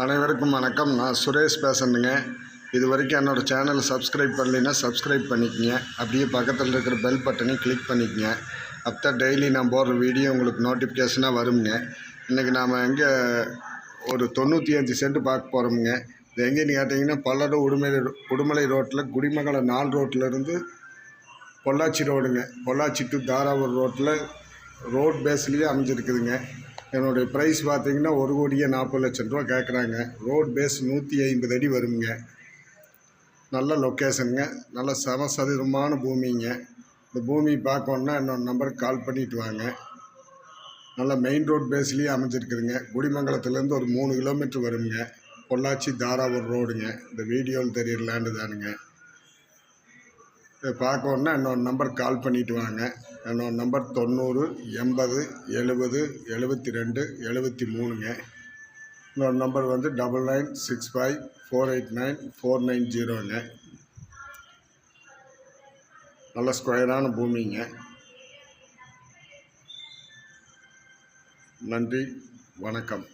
அனைவருக்கும் வணக்கம். நான் சுரேஷ் பேசுகிறேங்க இது வரைக்கும் என்னோடய சேனலை சப்ஸ்கிரைப் பண்ணலைன்னா சப்ஸ்கிரைப் பண்ணிக்கங்க. அப்படியே பக்கத்தில் இருக்கிற பெல் பட்டனையும் கிளிக் பண்ணிக்கங்க. அப்போ டெய்லி நான் போடுற வீடியோ உங்களுக்கு நோட்டிஃபிகேஷனாக வருங்க. இன்றைக்கி நாம் எங்கே ஒரு தொண்ணூற்றி அஞ்சு சென்ட் பார்க்க போகிறோமுங்க இது எங்கேன்னு கேட்டிங்கன்னா பல்லடம் உடுமலை உடுமலை ரோட்டில் குடிமங்கலம் நாலு ரோட்டிலேருந்து பொள்ளாச்சி ரோடுங்க பொள்ளாச்சி டு தாராவூர் ரோட்டில் ரோட் பேஸ்லேயே அமைஞ்சிருக்குதுங்க. என்னுடைய ப்ரைஸ் பார்த்தீங்கன்னா ஒரு கோடியே நாற்பது லட்சம் ரூபா கேட்குறாங்க. ரோட் பேஸ் நூற்றி ஐம்பது அடி வருங்க. நல்ல லொக்கேஷனுங்க நல்ல சமசதுரமான பூமிங்க. இந்த பூமி பார்க்கணுன்னா என்னோடய நம்பருக்கு கால் பண்ணிட்டு வாங்க. நல்ல மெயின் ரோட் பேஸ்லேயே அமைஞ்சிருக்குதுங்க. குடிமங்கலத்துலேருந்து ஒரு மூணு கிலோமீட்டர் வருங்க. பொள்ளாச்சி தாராவூர் ரோடுங்க இந்த வீடியோவில் தெரியுற தானுங்க. இதை பார்க்கணுன்னா என்னோடய நம்பருக்கு கால் பண்ணிட்டு வாங்க. என்னோட நம்பர் தொண்ணூறு எண்பது எழுபது எழுபத்தி ரெண்டு எழுபத்தி மூணுங்க என்னோட நம்பர் வந்து double nine six five four eight nine four nine ஜீரோங்க. நல்ல ஸ்கொயரான பூமிங்க. நன்றி வணக்கம்.